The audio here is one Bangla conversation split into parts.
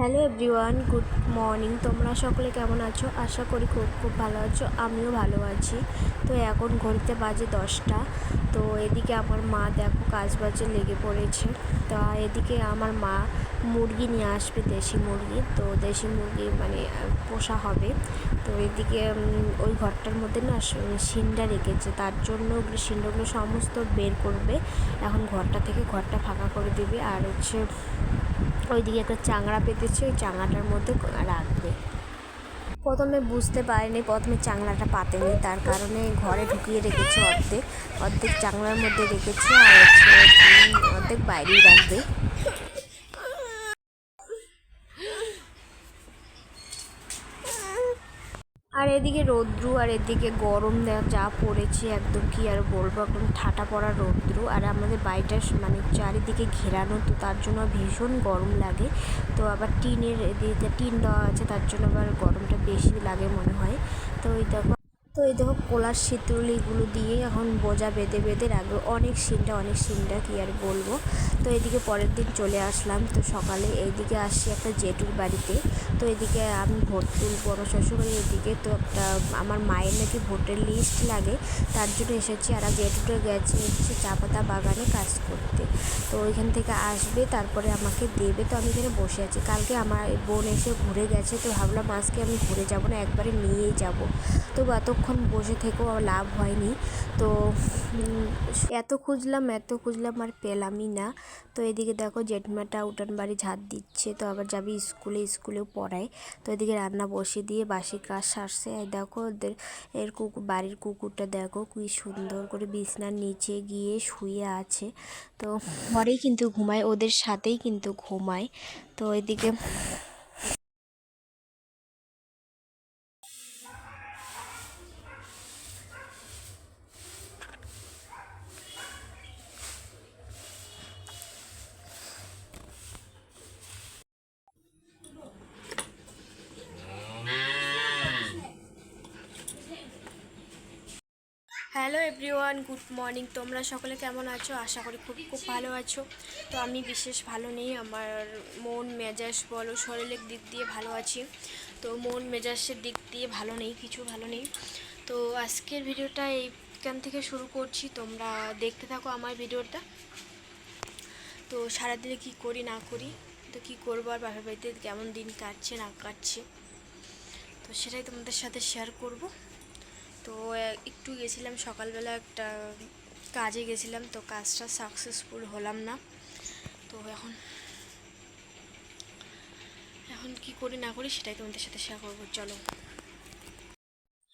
হ্যালো এভরিওয়ান গুড মর্নিং তোমরা সকলে কেমন আছো? আশা করি খুব খুব ভালো আছো। আমিও ভালো আছি। তো এখন ঘড়িতে বাজে দশটা। তো এদিকে আমার মা দেখো কাজ বাজে লেগে পড়েছে। তা এদিকে আমার মা মুরগি নিয়ে আসবে, দেশি মুরগি। তো দেশি মুরগি মানে পোষা হবে। তো এদিকে ওই ঘরটার মধ্যে না সিন্ডা রেখেছে। তার জন্য ওগুলো সিন্ডাগুলো সমস্ত বের করবে। এখন ঘরটা থেকে ঘরটা ফাঁকা করে দেবে। আর হচ্ছে ওইদিকে একটা চাংড়া পেতেছে, ওই চাংড়াটার মধ্যে রাখবে। প্রথমে বুঝতে পারিনি, প্রথমে চাংড়াটা পাতেনি, তার কারণে ঘরে ঢুকিয়ে রেখেছে অর্ধেক। অর্ধেক চাংড়ার মধ্যে রেখেছে আর হচ্ছে অর্ধেক বাইরেই রাখবে। এদিকে রৌদ্রু আর এদিকে গরম যা পড়েছে একদম কি আর বলব একদম ঠাটা পড়া রৌদ্রু। আর আমাদের বাড়িটা মানে চারিদিকে ঘেরানো, তো তার জন্য ভীষণ গরম লাগে। তো আবার টিনের টিন দেওয়া আছে, তার জন্য আবার গরমটা বেশি লাগে মনে হয়। তো ওই দেখো তো এই দেখো কোলার শীতলিগুলো দিয়ে এখন বোঝা বেঁধে বেঁধে রাখবে। অনেক সিনটা অনেক সিনটা কি আর বলব। তো এদিকে পরের দিন চলে আসলাম। তো সকালে এইদিকে আসছি একটা জেঠুর বাড়িতে। তো এদিকে আমি ভোট তুলবো আমার শ্বশুরবাড়ির এদিকে। তো একটা আমার মায়ের নাকি ভোটের লিস্ট লাগে। তার জন্য এসেছি আর জেঠুটা গেছে হচ্ছে চা পাতা বাগানে কাজ করতে। তো ওইখান থেকে আসবে, তারপরে আমাকে দেবে। তো আমি এখানে বসে আছি। কালকে আমার বোন এসে ঘুরে গেছে। তো ভাবলাম আজকে আমি ঘুরে যাব না, একবারে নিয়েই যাব। তো এতক্ষণ বসে থেকেও লাভ হয়নি। তো এত খুঁজলাম এত খুঁজলাম আর পেলামই না। তো এদিকে দেখো জেঠমাটা উঠান বাড়ি ঝাড় দিচ্ছে, তো আবার যাবি স্কুলে, স্কুলেও পড়ায়। তো এদিকে রান্না বসিয়ে দিয়ে বাসি কাজ সারছে। আর দেখো ওদের, এর কুকুর বাড়ির কুকুরটা দেখো কি সুন্দর করে বিছনার নিচে গিয়ে শুয়ে আছে। তো, ঘরেই কিন্তু ঘুমায়, ওদের সাথেই কিন্তু ঘুমায়। তো এদিকে হ্যালো এভরিওয়ান, গুড মর্নিং। তোমরা সকলে কেমন আছো? আশা করি খুব খুব ভালো আছো। তো আমি বিশেষ ভালো নেই, আমার মন, মেজাজ বলো, শরীরের দিক দিয়ে ভালো আছি। তো মন, মেজাজের দিক দিয়ে ভালো নেই, কিছু ভালো নেই। তো আজকের ভিডিওটা এইখান থেকে শুরু করছি। তোমরা দেখতে থাকো আমার ভিডিওটা। তো সারাদিনে কি করি, না করি, তো কি করব আর বাপের বাড়িতে কেমন দিন কাটছে, না কাটছে। তো সেটাই তোমাদের সাথে শেয়ার করব। তো, একটু গেছিলাম সকালবেলা একটা কাজে গেছিলাম, তো কাজটা সাকসেসফুল হলাম না। তো এখন এখন কি করি না করি সেটাই তোমাদের সাথে শেয়ার করব, চলো।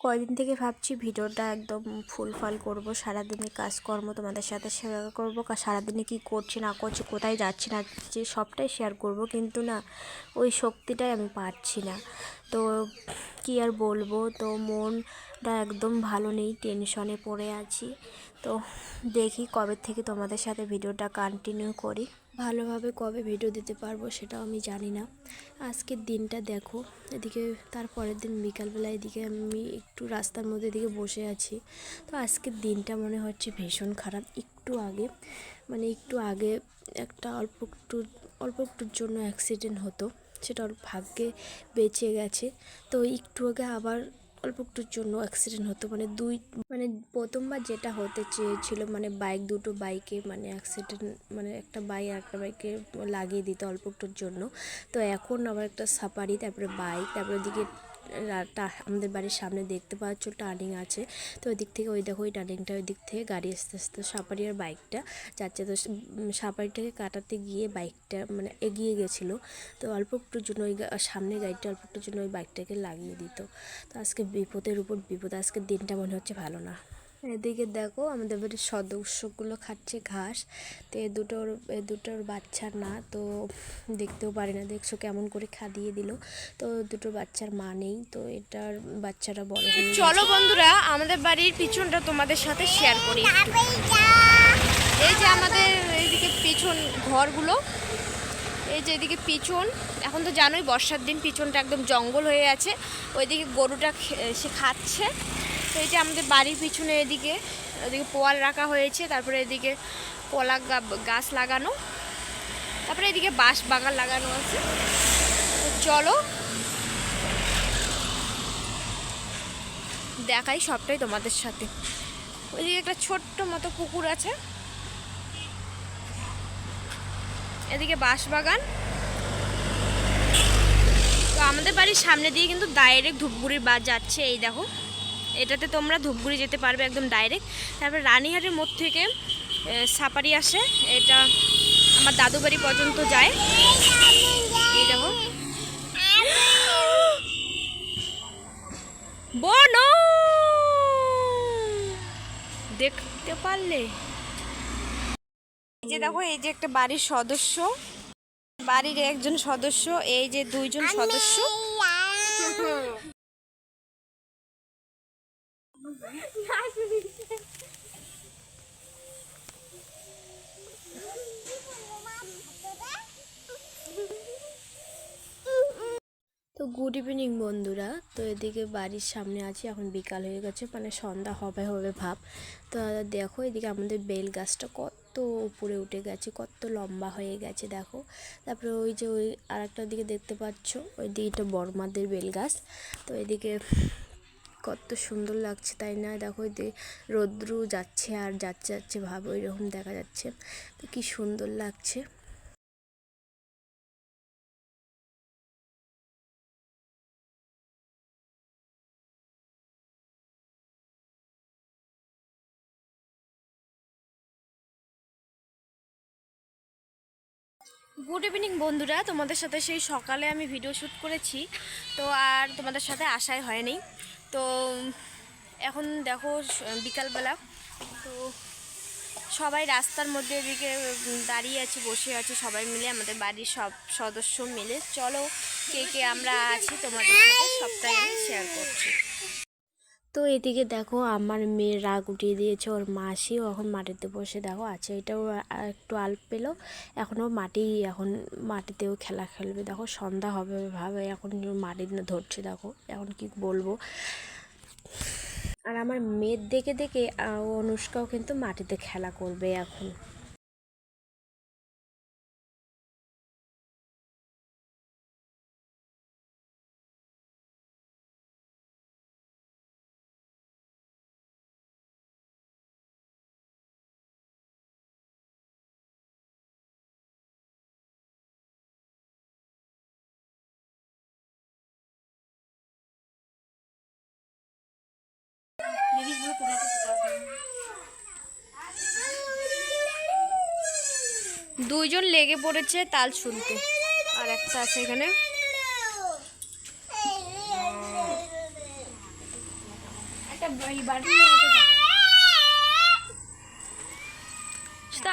কয়দিন থেকে ভাবছি ভিডিওটা একদম ফুলফাল করব, সারাদিনের কাজকর্ম তোমাদের সাথে শেয়ার করব সারাদিনে কি করছি, না করছি, কোথায় যাচ্ছি, না যাচ্ছি, সবটাই শেয়ার করব, কিন্তু না, ওই শক্তিটাই আমি পাচ্ছি না। তো কি আর বলব, তো মনটা একদম ভালো নেই টেনশনে পড়ে আছি। তো দেখি কবে থেকে তোমাদের সাথে ভিডিওটা কন্টিনিউ করি। ভালোভাবে কবে ভিডিও দিতে পারব সেটাও আমি জানি না। আজকের দিনটা দেখো, এদিকে তারপরের দিন বিকালবেলা এদিকে আমি একটু রাস্তার মধ্যে এদিকে বসে আছি। তো আজকের দিনটা মনে হচ্ছে ভীষণ খারাপ, একটু আগে মানে একটু আগে একটা অল্প একটু, অল্প একটুর জন্য অ্যাক্সিডেন্ট হতো, সেটা ওর ভাগ্যে বেঁচে গেছে। তো একটু আগে আবার অল্প একটুর জন্য অ্যাক্সিডেন্ট হতো। মানে দুই মানে প্রথমবার যেটা হতে চেয়েছিল মানে বাইক দুটো বাইকে মানে অ্যাক্সিডেন্ট মানে একটা বাইক আর একটা বাইকে লাগিয়ে দিত অল্প একটুর জন্য। তো এখন আবার একটা সাফারি তারপরে বাইক তারপরে ওদিকে আমাদের বাড়ির সামনে দেখতে পাচ্ছ টার্নিং আছে। তো ওই দিক থেকে ওই দেখো, ওই টার্নিংটা ওই দিক থেকে গাড়ি আসতে আসতে সাপারি আর বাইকটা যাচ্ছে। তো সাপারিটাকে কাটাতে গিয়ে বাইকটা মানে এগিয়ে গেছিল। তো অল্প একটুর জন্য ওই সামনে গাড়িটা অল্প একটুর জন্য ওই বাইকটাকে লাগিয়ে দিত। তো আজকে বিপদের উপর বিপদ, আজকের দিনটা মনে হচ্ছে ভালো না। এদিকে দেখো আমাদের বাড়ির সদস্যগুলো খাচ্ছে ঘাস। তো এ দুটোর এ দুটোর বাচ্চার না তো দেখতেও পারি না। দেখছ কেমন করে খাদিয়ে দিল। তো দুটো বাচ্চার মা নেই। তো এটার বাচ্চারা বড় চলো বন্ধুরা, আমাদের বাড়ির পিছনটা তোমাদের সাথে শেয়ার করি এই যে আমাদের এইদিকে পিছন ঘরগুলো, এই যে এদিকে পিছন, এখন তো জানোই বর্ষার দিন পিছনটা একদম জঙ্গল হয়ে আছে। ওইদিকে গরুটা সে খাচ্ছে। তো যে আমাদের বাড়ির পিছনে এদিকে ওদিকে পোয়াল রাখা হয়েছে, তারপরে এদিকে কলা গাছ লাগানো, তারপরে এদিকে বাঁশ বাগান লাগানো আছে। তো চলো, দেখাই সবটাই তোমাদের সাথে। ওইদিকে একটা ছোট্ট মতো পুকুর আছে। এদিকে বাঁশবাগান তো আমাদের বাড়ির সামনে দিয়ে কিন্তু ডাইরেক্ট ধূপগুড়ির বাস যাচ্ছে, এই দেখো। এটাতে তোমরা ধূপগুড়ি যেতে পারবে একদম ডাইরেক্ট তারপর রানীহাটের মোড় থেকে সাপারি আসে। এটা আমার দাদু বাড়ি পর্যন্ত যায়। এই দেখো। বনো! দেখতে পারলে। এই যে দেখো, এই যে একটা বাড়ির সদস্য। বাড়ির একজন সদস্য, এই যে দুইজন সদস্য। তো গুড ইভিনিং বন্ধুরা। তো এদিকে বাড়ির সামনে আছি, এখন বিকাল হয়ে গেছে মানে সন্ধ্যা হবে হবে ভাব। তো দেখো, এদিকে আমাদের বেল গাছটা কত উপরে উঠে গেছে, কত লম্বা হয়ে গেছে, দেখো। তারপরে ওই যে ওই আরেকটা দিকে দেখতে পাচ্ছ, ওই দিকটা বড়মাদের বেল গাছ। তো এদিকে কত সুন্দর লাগছে, তাই না? দেখো এদিকে রৌদ্রু যাচ্ছে আর যাচ্ছে যাচ্ছে ভাব ওই রকম দেখা যাচ্ছে। তো কি সুন্দর লাগছে। গুড ইভিনিং বন্ধুরা। তোমাদের সাথে সেই সকালে আমি ভিডিও শ্যুট করেছি। তো আর তোমাদের সাথে আশাই হয়নি। তো, এখন দেখো বিকালবেলা। তো সবাই রাস্তার মধ্যে এদিকে দাঁড়িয়ে আছি, বসে আছি সবাই মিলে, আমাদের বাড়ির সব সদস্য মিলে। চলো, কে কে আমরা আছি তোমাদের সাথে সবটাই আমি শেয়ার করছি। তো এদিকে দেখো আমার মেয়ের রাগ উঠিয়ে দিয়েছে ওর মাসিও এখন মাটিতে বসে। দেখো আছে এটাও একটু আল্প পেল। এখনও মাটি, এখন মাটিতেও খেলা খেলবে। দেখো, সন্ধ্যা হবে ভাবে, এখন মাটি ধরছে, দেখো, এখন কি বলব। আর আমার মেয়ের দেখে দেখে অনুষ্কাও কিন্তু মাটিতে খেলা করবে এখন। দুইজন লেগে পড়েছে তাল শুনতে। আর একটা আছে এখানে। সেটা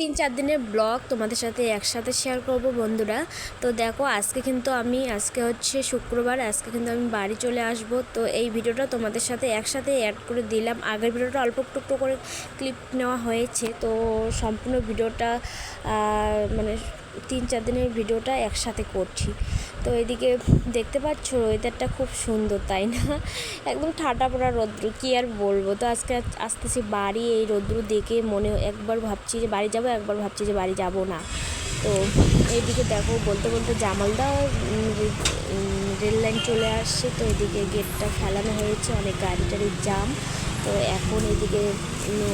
তিন চার দিনের ব্লগ তোমাদের সাথে একসাথে শেয়ার করব বন্ধুরা। তো দেখো, আজকে কিন্তু আমি, আজকে হচ্ছে শুক্রবার, আজকে কিন্তু আমি বাড়ি চলে আসব। তো এই ভিডিওটা তোমাদের সাথে একসাথে অ্যাড করে দিলাম। আগের ভিডিওটা অল্প একটু করে ক্লিপ নেওয়া হয়েছে। তো সম্পূর্ণ ভিডিওটা মানে তিন চার দিনের ভিডিওটা একসাথে করছি। তো এদিকে দেখতে পাচ্ছ ওয়েদারটা খুব সুন্দর, তাই না? একদম ঠাটা পড়া রৌদ্র, কী আর বলব? তো আজকে আসতেছি বাড়ি, এই রৌদ্র দেখে মনে একবার ভাবছি যে বাড়ি যাব, একবার ভাবছি যে বাড়ি যাব না। তো এইদিকে দেখো, বলতে বলতে জামালদা রেল লাইন চলে আসছে। তো এদিকে গেটটা ফেলানো হয়েছে, অনেক গাড়ি টাড়ির জাম। তো এখন এদিকে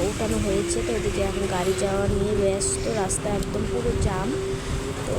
ওঠানো হয়েছে। তো এদিকে এখন গাড়ি যাওয়া নিয়ে ব্যস্ত, রাস্তা একদম পুরো জাম। তো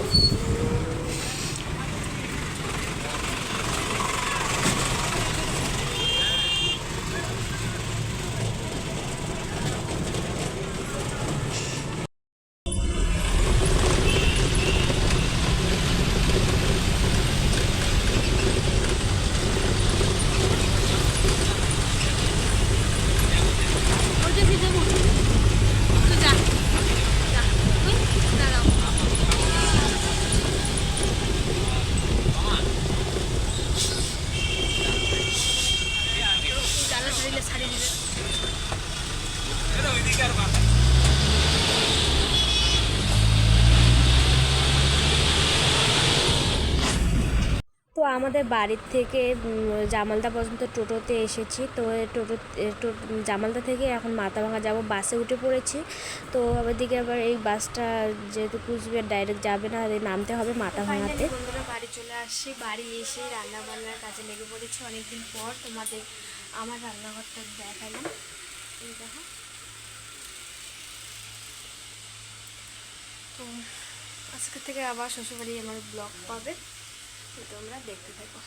আমাদের বাড়ির থেকে জামালদা পর্যন্ত টোটোতে এসেছি। তো টোটো টো- জামালদা থেকে এখন মাথাভাঙা যাব বাসে উঠে পড়েছি। তো ওদিকে আবার এই বাসটা যেহেতু কুচবিহার ডাইরেক্ট যাবে না নামতে হবে মাথাভাঙাতে বন্ধুরা বাড়ি চলে আসছি বাড়ি এসে রান্না বান্নার কাজে লেগে পড়েছি অনেকদিন পর। তোমাদের আমার রান্নাঘরটা দেখালাম। এই দেখো। তো আজকে থেকে আবার শ্বশুরবাড়ি আমার ব্লগ পাবে। তো তোমরা দেখতে থাকো।